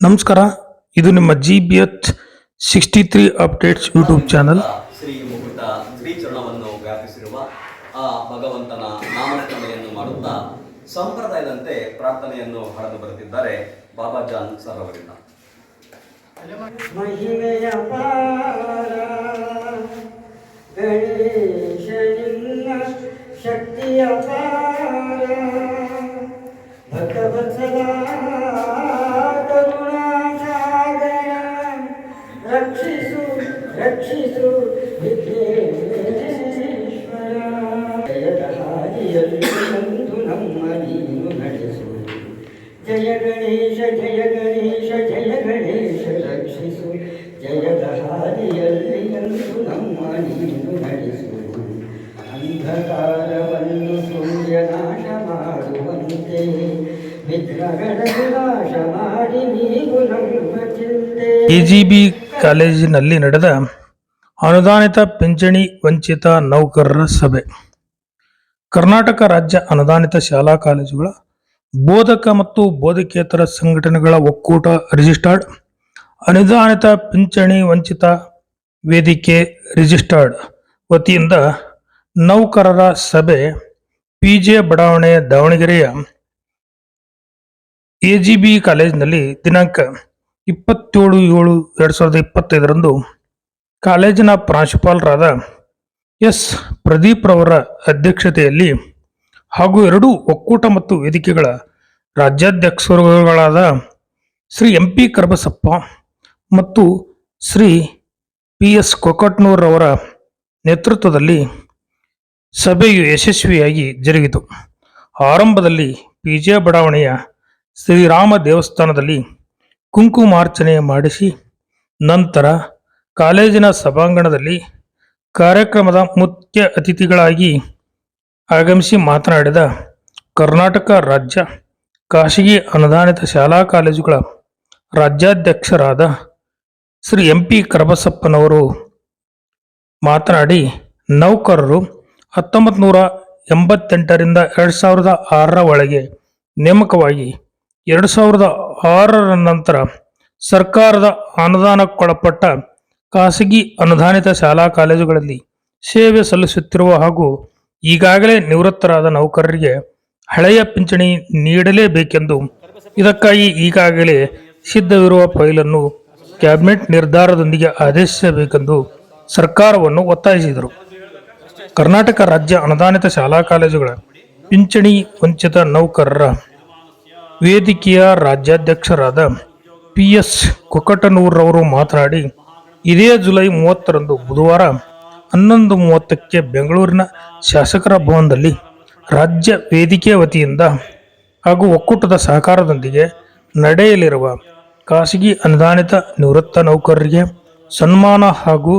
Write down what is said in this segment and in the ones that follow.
ನಮಸ್ಕಾರ. ಇದು ನಿಮ್ಮ G B H sixty three updates YouTube channel Shri ಮುಕುಟ ಶ್ರೀಚರಣವನ್ನು ವ್ಯಾಪಿಸಿರುವ ಆ ಭಗವಂತನ ನಾಮಕರಣೆಯನ್ನು ಮಾಡುತ್ತಾ ಸಂಪ್ರದಾಯದಂತೆ ಪ್ರಾರ್ಥನೆಯನ್ನು ಹಾಡಲು ಬರೆದಿದ್ದಾರೆ ಬಾಬಾ ಜಾನ್ ಸರ್ ಅವರಿಂದ. ಶಕ್ತಿಯ ರಕ್ಷಿಸು ರಕ್ಷಿಸು ವಿಘ್ನೇಶ್ವರ ಜಯದ ಹಾದಿಯಲ್ಲಿ ಬಂದು ನಮ್ಮ ನೀನು ನಡೆಸು ಜಯ ಗಣೇಶ ಜಯ ಗಣೇಶ ಜಯ ಗಣೇಶ ರಕ್ಷಿಸು ಜಯದ ಹಾದಿಯಲ್ಲಿ ಎಂದು ನಮ್ಮ ನೀನು ನಡೆಸು ಅಂಧಕಾರವನ್ನು ಸೂರ್ಯ ನಾಶ ಮಾಡುವಂತೆ ವಿಘ್ನಗಳ ವಿನಾಶ ಮಾಡಿ ನೀವು ನಮ್ಮ ಚಿಂತೆ ಎ ಜಿ ಬಿ ಕಾಲೇಜಿನಲ್ಲಿ ನಡೆದ ಅನುದಾನಿತ ಪಿಂಚಣಿ ವಂಚಿತ ನೌಕರರ ಸಭೆ. ಕರ್ನಾಟಕ ರಾಜ್ಯ ಅನುದಾನಿತ ಶಾಲಾ ಕಾಲೇಜುಗಳ ಬೋಧಕ ಮತ್ತು ಬೋಧಕೇತರ ಸಂಘಟನೆಗಳ ಒಕ್ಕೂಟ ರಿಜಿಸ್ಟರ್ಡ್, ಅನುದಾನಿತ ಪಿಂಚಣಿ ವಂಚಿತ ವೇದಿಕೆ ರಿಜಿಸ್ಟರ್ಡ್ ವತಿಯಿಂದ ನೌಕರರ ಸಭೆ ಪಿಜೆ ಬಡಾವಣೆ ದಾವಣಗೆರೆಯ ಎಜಿಬಿ ಕಾಲೇಜಿನಲ್ಲಿ ದಿನಾಂಕ ಇಪ್ಪತ್ತೇಳು ಏಳು ಎರಡು ಸಾವಿರದ ಇಪ್ಪತ್ತೈದರಂದು ಕಾಲೇಜಿನ ಪ್ರಾಂಶುಪಾಲರಾದ ಎಸ್. ಪ್ರದೀಪ್ ರವರ ಅಧ್ಯಕ್ಷತೆಯಲ್ಲಿ ಹಾಗೂ ಎರಡೂ ಒಕ್ಕೂಟ ಮತ್ತು ವೇದಿಕೆಗಳ ರಾಜ್ಯಾಧ್ಯಕ್ಷರುಗಳಾದ ಶ್ರೀ ಎಂ ಪಿ ಕರಬಸಪ್ಪ ಮತ್ತು ಶ್ರೀ ಪಿ ಎಸ್ ಕೊಕಟ್ನೂರವರ ನೇತೃತ್ವದಲ್ಲಿ ಸಭೆಯು ಯಶಸ್ವಿಯಾಗಿ ಜರುಗಿತು. ಆರಂಭದಲ್ಲಿ ಪಿಜೆ ಬಡಾವಣೆಯ ಶ್ರೀರಾಮ ದೇವಸ್ಥಾನದಲ್ಲಿ ಕುಂಕುಮಾರ್ಚನೆ ಮಾಡಿಸಿ ನಂತರ ಕಾಲೇಜಿನ ಸಭಾಂಗಣದಲ್ಲಿ ಕಾರ್ಯಕ್ರಮದ ಮುಖ್ಯ ಅತಿಥಿಗಳಾಗಿ ಆಗಮಿಸಿ ಮಾತನಾಡಿದ ಕರ್ನಾಟಕ ರಾಜ್ಯ ಖಾಸಗಿ ಅನುದಾನಿತ ಶಾಲಾ ಕಾಲೇಜುಗಳ ರಾಜ್ಯಾಧ್ಯಕ್ಷರಾದ ಶ್ರೀ ಎಂ ಪಿ ಕರಬಸಪ್ಪನವರು ಮಾತನಾಡಿ, ನೌಕರರು ಹತ್ತೊಂಬತ್ತು ನೂರ ಎಂಬತ್ತೆಂಟರಿಂದ ಎರಡು ಸಾವಿರದ ಆರರ ಒಳಗೆ ನೇಮಕವಾಗಿ ಎರಡು ಸಾವಿರದ ಆರರ ನಂತರ ಸರ್ಕಾರದ ಅನುದಾನಕ್ಕೊಳಪಟ್ಟ ಖಾಸಗಿ ಅನುದಾನಿತ ಶಾಲಾ ಕಾಲೇಜುಗಳಲ್ಲಿ ಸೇವೆ ಸಲ್ಲಿಸುತ್ತಿರುವ ಹಾಗೂ ಈಗಾಗಲೇ ನಿವೃತ್ತರಾದ ನೌಕರರಿಗೆ ಹಳೆಯ ಪಿಂಚಣಿ ನೀಡಲೇಬೇಕೆಂದು ಇದಕ್ಕಾಗಿ ಈಗಾಗಲೇ ಸಿದ್ಧವಿರುವ ಫೈಲನ್ನು ಕ್ಯಾಬಿನೆಟ್ ನಿರ್ಧಾರದೊಂದಿಗೆ ಆದೇಶಿಸಬೇಕೆಂದು ಸರ್ಕಾರವನ್ನು ಒತ್ತಾಯಿಸಿದರು. ಕರ್ನಾಟಕ ರಾಜ್ಯ ಅನುದಾನಿತ ಶಾಲಾ ಕಾಲೇಜುಗಳ ಪಿಂಚಣಿ ವಂಚಿತ ನೌಕರರ ವೇದಿಕೆಯ ರಾಜ್ಯಾಧ್ಯಕ್ಷರಾದ ಪಿ ಎಸ್ ಕೊಕಟನೂರವರು ಮಾತನಾಡಿ, ಇದೇ ಜುಲೈ ಮೂವತ್ತರಂದು ಬುಧವಾರ ಹನ್ನೊಂದು ಮೂವತ್ತಕ್ಕೆ ಬೆಂಗಳೂರಿನ ಶಾಸಕರ ಭವನದಲ್ಲಿ ರಾಜ್ಯ ವೇದಿಕೆ ವತಿಯಿಂದ ಹಾಗೂ ಒಕ್ಕೂಟದ ಸಹಕಾರದೊಂದಿಗೆ ನಡೆಯಲಿರುವ ಖಾಸಗಿ ಅನುದಾನಿತ ನಿವೃತ್ತ ನೌಕರರಿಗೆ ಸನ್ಮಾನ ಹಾಗೂ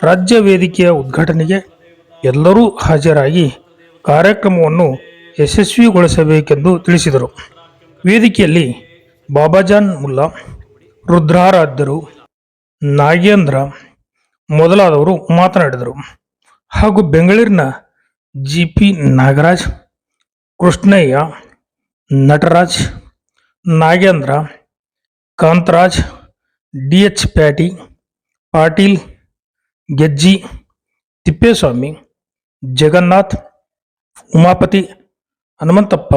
ರಾಜ್ಯ ವೇದಿಕೆಯ ಉದ್ಘಾಟನೆಗೆ ಎಲ್ಲರೂ ಹಾಜರಾಗಿ ಕಾರ್ಯಕ್ರಮವನ್ನು ಯಶಸ್ವಿಗೊಳಿಸಬೇಕೆಂದು ತಿಳಿಸಿದರು. ವೇದಿಕೆಯಲ್ಲಿ ಬಾಬಾಜಾನ್ ಮುಲ್ಲಾ, ರುದ್ರಾರಾಧ್ಯರು, ನಾಗೇಂದ್ರ ಮೊದಲಾದವರು ಮಾತನಾಡಿದರು. ಹಾಗೂ ಬೆಂಗಳೂರಿನ G P Nagaraj, Krishnaiah, Nataraj, Nagendra, Kantharaj D H Pyati, Patil, Gejji, Thippeswamy, Jagannath, Umapathi, Hanumanthappa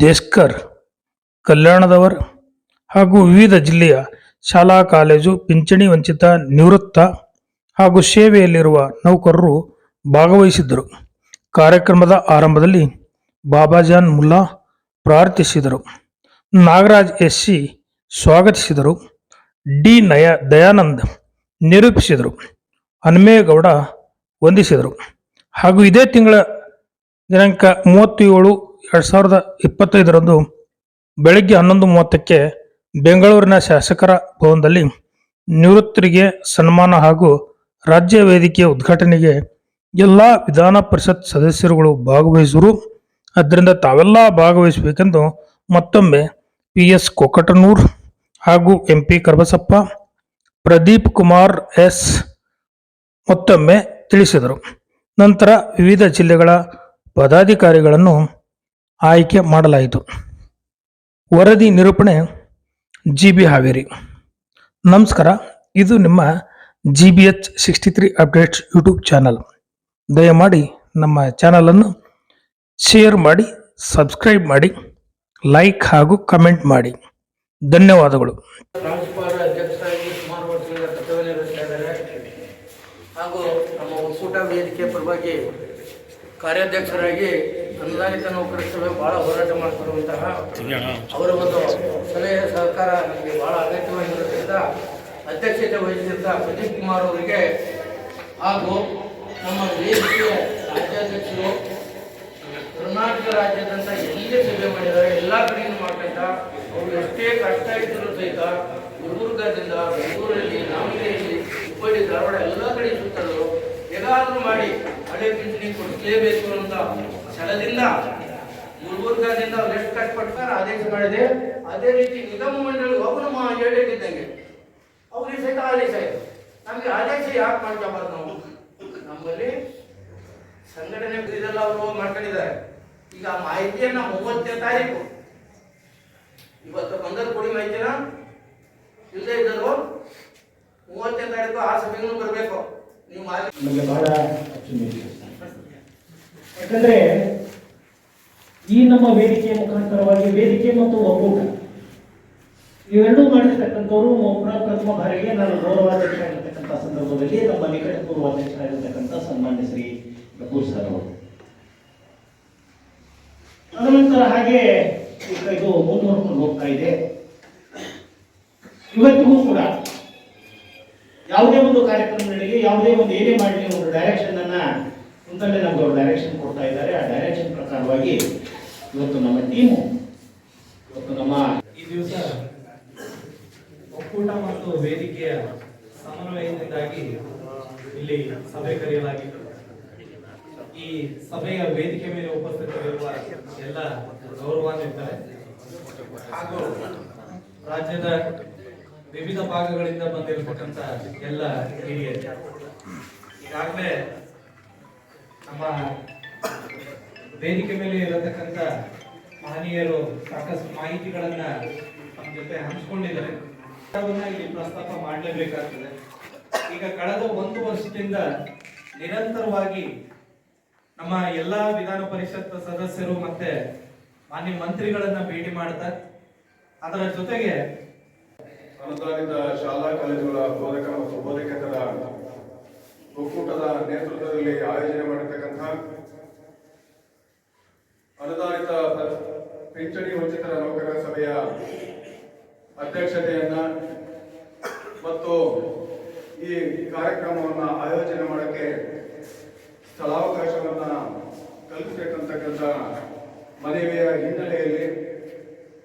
Deskar, Kalyanadavar ಹಾಗೂ ವಿವಿಧ ಜಿಲ್ಲೆಯ ಶಾಲಾ, ಕಾಲೇಜು, ಪಿಂಚಣಿ ವಂಚಿತ ನಿವೃತ್ತ ಹಾಗೂ ಸೇವೆಯಲ್ಲಿರುವ ನೌಕರರು ಭಾಗವಹಿಸಿದ್ದರು. ಕಾರ್ಯಕ್ರಮದ ಆರಂಭದಲ್ಲಿ ಬಾಬಾಜಾನ್ ಮುಲ್ಲಾ ಪ್ರಾರ್ಥಿಸಿದರು. ನಾಗರಾಜ್ ಎಸ್ ಸಿ ಸ್ವಾಗತಿಸಿದರು. ಡಿ ನಯ ದಯಾನಂದ್ ನಿರೂಪಿಸಿದರು. ಹನುಮೇಗೌಡ ವಂದಿಸಿದರು. ಹಾಗೂ ಇದೇ ತಿಂಗಳ ದಿನಾಂಕ ಮೂವತ್ತೇಳು ಎರಡು ಸಾವಿರದ ಇಪ್ಪತ್ತೈದರಂದು ಬೆಳಗ್ಗೆ ಹನ್ನೊಂದು ಮೂವತ್ತಕ್ಕೆ ಬೆಂಗಳೂರಿನ ಶಾಸಕರ ಭವನದಲ್ಲಿ ನಿವೃತ್ತರಿಗೆ ಸನ್ಮಾನ ಹಾಗೂ ರಾಜ್ಯ ವೇದಿಕೆಯ ಉದ್ಘಾಟನೆಗೆ ಎಲ್ಲ ವಿಧಾನ ಪರಿಷತ್ ಸದಸ್ಯರುಗಳು ಭಾಗವಹಿಸುವರು. ಅದರಿಂದ ತಾವೆಲ್ಲ ಭಾಗವಹಿಸಬೇಕೆಂದು ಮತ್ತೊಮ್ಮೆ ಪಿ ಎಸ್ ಕೊಕಟನೂರ್ ಹಾಗೂ M P Karabasappa, Pradeep Kumar S ಮತ್ತೊಮ್ಮೆ ತಿಳಿಸಿದರು. ನಂತರ ವಿವಿಧ ಜಿಲ್ಲೆಗಳ ಪದಾಧಿಕಾರಿಗಳನ್ನು ಆಯ್ಕೆ ಮಾಡಲಾಯಿತು. ವರದಿ ನಿರೂಪಣೆ ಜಿ ಬಿ ಹಾವೇರಿ. ನಮಸ್ಕಾರ, ಇದು ನಿಮ್ಮ G B H sixty three updates YouTube channel. ದಯಮಾಡಿ ನಮ್ಮ ಚಾನಲನ್ನು ಶೇರ್ ಮಾಡಿ, ಸಬ್ಸ್ಕ್ರೈಬ್ ಮಾಡಿ, ಲೈಕ್ ಹಾಗೂ ಕಮೆಂಟ್ ಮಾಡಿ. ಧನ್ಯವಾದಗಳು. ಹಾಗೂ ನಮ್ಮ ಒಕ್ಕೂಟ ವೇದಿಕೆ ಪರವಾಗಿ ಕಾರ್ಯಾಧ್ಯಕ್ಷರಾಗಿ ಅನುದಾನಿತ ನೌಕರ ಸಭೆ ಭಾಳ ಹೋರಾಟ ಮಾಡ್ತಿರುವಂತಹ ಅವರ ಒಂದು ಸಲಹೆ ಸಹಕಾರ ನಮಗೆ ಭಾಳ ಅಗತ್ಯವಾಗಿರೋದ್ರಿಂದ ಅಧ್ಯಕ್ಷತೆ ವಹಿಸಿದ್ದ ಪ್ರದೀಪ್ ಕುಮಾರ್ ಅವರಿಗೆ ಹಾಗೂ ನಮ್ಮ ವೇದಿಕೆಯ ರಾಜ್ಯಾಧ್ಯಕ್ಷರು ಕರ್ನಾಟಕ ರಾಜ್ಯದಂತ ಎಲ್ಲಿ ಸಭೆ ಮಾಡಿದ್ದಾರೆ ಎಲ್ಲ ಕಡೆಯಿಂದ ಮಾಡ್ಕೊಂತ ಅವ್ರು ಎಷ್ಟೇ ಕಷ್ಟ ಇದ್ದರೂ ಸಹಿತ ಗುಲ್ಬರ್ಗದಿಂದ ಬೆಂಗಳೂರಲ್ಲಿ ದಾವಣಗೆರೆಯಲ್ಲಿ ಹುಬ್ಬಳ್ಳಿ ಧಾರವಾಡ ಎಲ್ಲ ಕಡೆ ಸುತ್ತಲೂ ಏನಾದರೂ ಮಾಡಿ ಹಳೆ ಪಿಂಚಣಿ ಕೊಡಿಸಲೇಬೇಕು ಅಂತ ಛಲದಿಂದ ಗುಲ್ಬುರ್ಗಾದಿಂದ ಲೆಫ್ಟ್ ಕಟ್ ಕಷ್ಟಪಡ್ತಾರೆ ಆದೇಶ ಮಾಡಿದೆ. ಅದೇ ರೀತಿ ನಿಗಮ ಮಂಡಳಿ ಒಬ್ಬನು ಹೇಳಿದ್ದಂಗೆ ಅವ್ರಿಗೆ ಸಹಿತ ಆದೇಶ ಇದೆ. ನಮಗೆ ಆದೇಶ ಯಾಕೆ ಮಾಡ್ಕೋಬಾರ್ದು ನಾವು? ನಮ್ಮಲ್ಲಿ ಸಂಘಟನೆ ಇದೆಲ್ಲ ಅವರು ಮಾಡ್ಕೊಂಡಿದ್ದಾರೆ. ಈಗ ಆ ಮಾಹಿತಿಯನ್ನ ಮೂವತ್ತನೇ ತಾರೀಕು. ಇವತ್ತು ಬಂದದ್ದು ಕೊಡಿ ಮಾಹಿತಿನ? ಇಲ್ಲದೆ ಇದ್ದರು ಮೂವತ್ತನೇ ತಾರೀಕು ಆ ಸಭೆಗೂ ಬರಬೇಕು. ನೀವು ಮಾಹಿತಿ ಯಾಕಂದ್ರೆ ಈ ನಮ್ಮ ವೇದಿಕೆಯ ಮುಖಾಂತರವಾಗಿ ವೇದಿಕೆ ಮತ್ತು ಒಕ್ಕೂಟ, ಇವೆರಡೂ ಮಾಡಿರ್ತಕ್ಕಂಥವ್ರು ಪ್ರ- ಪ್ರಥಮ ಬಾರಿಗೆ ನಾನು ಗೌರವಾಧ್ಯಕ್ಷ ಆಗಿರ್ತಕ್ಕಂಥ ಸಂದರ್ಭದಲ್ಲಿ ನಮ್ಮ ನಿಕಟ ಪೂರ್ವಾಧ್ಯಕ್ಷರಾಗಿರ್ತಕ್ಕಂಥ ಸನ್ಮಾನ್ಯ ಶ್ರೀ ಕಪೂರ್ ಸರ್ ಅವರು. ತದನಂತರ ಹಾಗೆ ಇದು ಮುಂದುವರ್ಕೊಂಡು ಹೋಗ್ತಾ ಇದೆ. ಇವತ್ತಿಗೂ ಕೂಡ ಯಾವುದೇ ಒಂದು ಕಾರ್ಯಕ್ರಮ ನಡೀಲಿ ಯಾವುದೇ ಒಂದು ಏನೇ ಮಾಡಲಿ, ಒಂದು ಡೈರೆಕ್ಷನ್ ಅನ್ನ ಕುಂತಲ್ಲೇ ನಮ್ಗೆ ಅವರು ಡೈರೆಕ್ಷನ್ ಕೊಡ್ತಾ ಇದ್ದಾರೆ. ಆ ಡೈರೆಕ್ಷನ್ ಪ್ರಕಾರವಾಗಿ ಇವತ್ತು ನಮ್ಮ ಟೀಮು ಇವತ್ತು ನಮ್ಮ ಈ ದಿವಸ ಒಕ್ಕೂಟ ಮತ್ತು ವೇದಿಕೆಯ ಸಮನ್ವಯದಿಂದಾಗಿ ಇಲ್ಲಿ ಸಭೆ ಕರೆಯಲಾಗಿತ್ತು. ಈ ಸಭೆಯ ವೇದಿಕೆ ಮೇಲೆ ಉಪಸ್ಥಿತರಿರುವ ಎಲ್ಲ ಗೌರವಾನ್ವಿತರೆ ಹಾಗೂ ರಾಜ್ಯದ ವಿವಿಧ ಭಾಗಗಳಿಂದ ಬಂದಿರತಕ್ಕಂತ ಎಲ್ಲ ಹಿರಿಯರು. ಈಗಾಗಲೇ ನಮ್ಮ ವೇದಿಕೆ ಮೇಲೆ ಇರತಕ್ಕಂಥ ಮಹನೀಯರು ಸಾಕಷ್ಟು ಮಾಹಿತಿಗಳನ್ನ ನಮ್ಮ ಜೊತೆ ಹಂಚಿಕೊಂಡಿದ್ದಾರೆ. ಇಲ್ಲಿ ಪ್ರಸ್ತಾಪ ಮಾಡಲೇಬೇಕಾಗ್ತದೆ. ಈಗ ಕಳೆದ ಒಂದು ವರ್ಷದಿಂದ ನಿರಂತರವಾಗಿ ನಮ್ಮ ಎಲ್ಲಾ ವಿಧಾನ ಪರಿಷತ್ ಸದಸ್ಯರು ಮತ್ತೆ ಮಾನ್ಯ ಮಂತ್ರಿಗಳನ್ನ ಭೇಟಿ ಮಾಡ್ತಾ, ಅದರ ಜೊತೆಗೆ ಅನುದಾನಿತ ಶಾಲಾ ಕಾಲೇಜುಗಳ ಬೋಧಕ ಮತ್ತು ಬೋಧಕೇತರ ಒಕ್ಕೂಟದ ನೇತೃತ್ವದಲ್ಲಿ ಆಯೋಜನೆ ಮಾಡಿರ್ತಕ್ಕಂಥ ಅನುದಾನಿತ ಪಿಂಚಣಿ ವಂಚಿತರ ನೌಕರರ ಸಭೆಯ ಅಧ್ಯಕ್ಷತೆಯನ್ನ ಮತ್ತು ಈ ಕಾರ್ಯಕ್ರಮವನ್ನು ಆಯೋಜನೆ ಮಾಡಕ್ಕೆ ಸ್ಥಳಾವಕಾಶವನ್ನ ಕಲ್ಪಿಸಿರ್ತಕ್ಕಂಥ ಮನವಿಯ ಹಿನ್ನೆಲೆಯಲ್ಲಿ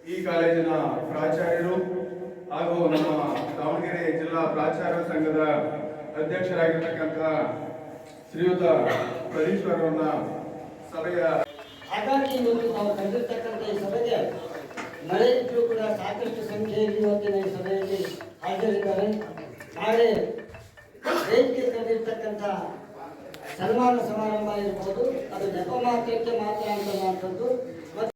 ಈ ಕಾಲೇಜಿನ ಪ್ರಾಚಾರ್ಯರು ಹಾಗೂ ನಮ್ಮ ದಾವಣಗೆರೆ ಜಿಲ್ಲಾ ಪ್ರಾಚಾರ್ಯ ಸಂಘದ ಅಧ್ಯಕ್ಷರಾಗಿರ್ತಕ್ಕಂಥ ಶ್ರೀಯುತ ಅವರನ್ನ ಸಭೆಯ ಹಾಗಾಗಿ ಇವತ್ತು ನಾವು ಕರೆದಿರ್ತಕ್ಕಂಥ ಈ ಸಭೆಗೆ ಮಳೆ ಕೂಡ ಸಾಕಷ್ಟು ಸಂಖ್ಯೆಯಲ್ಲಿ ಇವತ್ತಿನ ಈ ಸಭೆಯಲ್ಲಿ ಹಾಜರಿದ್ದಾರೆ. ನಾಳೆ ವೇದಿಕೆ ಕರೆದಿರ್ತಕ್ಕಂಥ ಸನ್ಮಾನ ಸಮಾರಂಭ ಇರ್ಬೋದು. ಅದು ನೆಪ ಮಾತ್ರಕ್ಕೆ ಮಾತ್ರ ಅಂತಕ್ಕಂಥದ್ದು